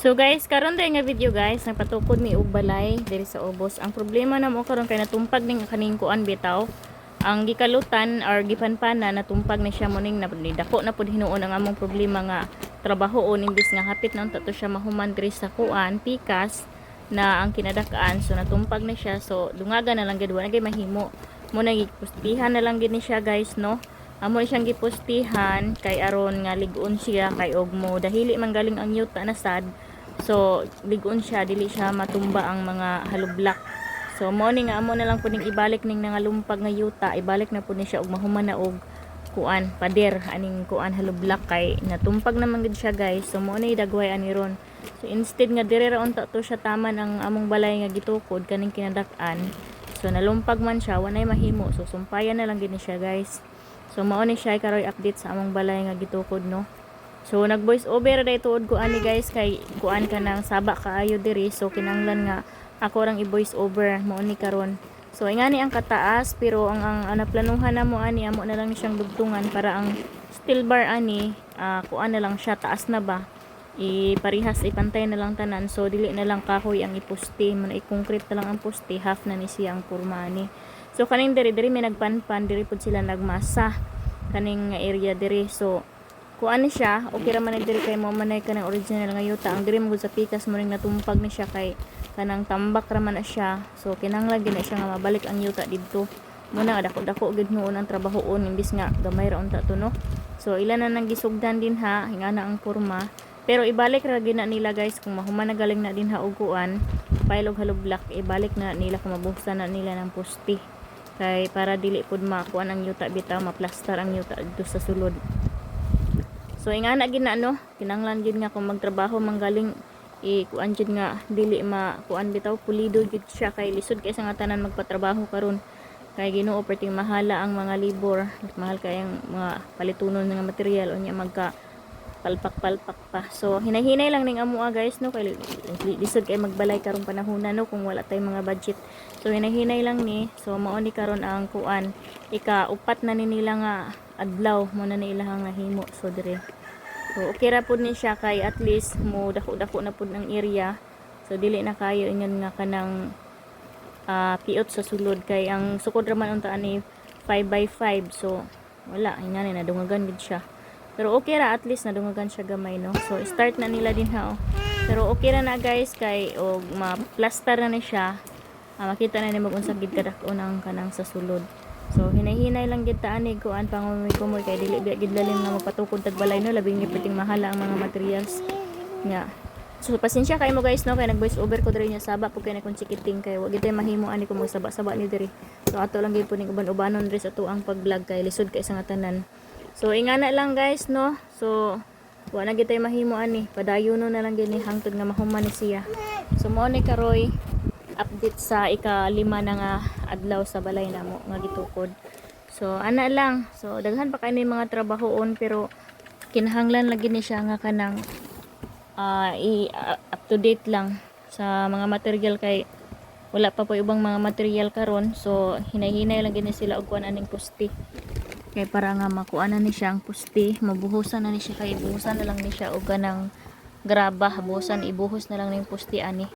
So guys, karon din nga video guys, nagpatukod mi og balay diri sa ubos. Ang problema na mo karon kay natumpag ning kaning kuan bitaw. Ang gikalutan or gipanpana natumpag ni siya mo ning napud- dako na pud hinuon ang among problema nga trabahoon imbis nga hapit na unta to siya mahuman diri sa kuan pikas na ang kinadakaan. So natumpag na siya. So dungaga na lang gid wa na gay mahimo. Mo na gipustihan na lang gid ni siya guys no? Amo siyang gipustihan kay aron nga ligon siya kay og mo. Dahili man ang yuta na sad so ligon siya dili siya matumba ang mga halublak so mo ni nga amo na lang puning ibalik ning nangalumpag nga yuta. Ibalik na pud ni siya og mahuman na og kuan pader aning kuan halublak kay natumpag naman gid siya guys. So mo ni dagway ani ron. So instead nga dire ra unta to siya taman ang among balay nga gitukod kaning kinadak-an. So nalumpag man siya wanay mahimo. So sumpayan na lang gid ni siya guys. So mao ni siya karoy update sa among balay nga gitukod no so nag voice over day tuod ko ani guys kay kuan ka nang saba kaayo diri. So kinanglan nga ako rang i-voice over mo ni karon. So ingani ang kataas pero ang ang, ang naplanuhan na mo ani amo na lang ni siyang dugtungan para ang steel bar ani ah, kuan na lang siya taas na ba? Iparihas ipantay na lang tanan. So dili na lang kahoy ang ipuste man i-concrete na lang ang poste half na ni siya ang kurma ani. So kaning diri diri may nagpanpan diri pud sila nagmasa. Kaning area diri so kuan ni siya okay ra man diri kay mo manay kanang original. Nga yuta ang diri mo sa pikas mo ring natumpag ni siya kay kanang tambak ra man na siya. So kinahanglan gid na siya nga mabalik ang yuta didto. Muna dako dako gid noon ang trabahoon imbis nga gamay ra unta to no? So ilan na nang gisugdan din ha hinga na ang porma. Pero ibalik ra na nila guys kung mahuman na galing na din ha og kuan pailog halublak ibalik na nila kung mabuhsan na nila ng poste. Kay para dili pud makuan ang yuta bitaw maplastar ang yuta dito sa sulod So ingana gid na ano, kinanglan gid nga kung magtrabaho manggaling i kuan gid nga dili ma kuan bitaw pulido gid siya kay lisod kay sa nga tanan magpatrabaho karon kay Ginoo perting mahala ang mga libor mahal kay ang mga palitunon nga material unya magka palpak-palpak pa. So hinahinay lang ning amo ah, guys no kay li- lisod kay magbalay karong panahon no kung wala tay mga budget. So hinahinay lang ni so mao ni karon ang kuan ika upat na ni nila nga adlaw mo na nila nga himo so dire. So okay ra pud ni siya kay at least mo dako-dako na pud ang area. So dili na kayo ingon nga kanang ah, piot sa sulod kay ang sukod ra man unta ani 5 by 5 so wala ingani na dungagan gid siya. Pero okay ra at least nadungagan siya gamay no. So start na nila din ha. oh. Pero okay ra na guys kay og ma-plaster na ni siya. Ah, makita na ni mag unsa gid kadak unang kanang sa sulod. So hinay-hinay lang gid ta ani kuan pangumay kumoy kay dili biya gid lalim nga mapatukod tag balay no labing ni mahala ang mga materials. Nya. So pasensya kay mo guys no kay nag voice over ko diri nya saba pug kay na kung sikiting kay wa gid mahimo ani ko magsaba-saba ni diri. So ato lang gid po ning uban-ubanon diri sa tuang pag-vlog kay lisod kay sa nga tanan. So ingana lang guys no. So wa na gid tay mahimo ani padayon na lang gid ni hangtod nga mahuman ni siya. So mo ni karoy update sa ika lima na nga adlaw sa balay na mo nga gitukod. So ana lang. So daghan pa kay mga trabahoon pero kinahanglan lagi ni siya nga kanang ah, i uh, up to date lang sa mga material kay wala pa po ibang mga material karon so hinay-hinay lang gini sila og kuan aning pusti kay para nga makuha na ni siya ang pusti mabuhusan na ni siya kay ibuhusan na lang ni siya og kanang graba buhusan ibuhos na lang ning pusti ani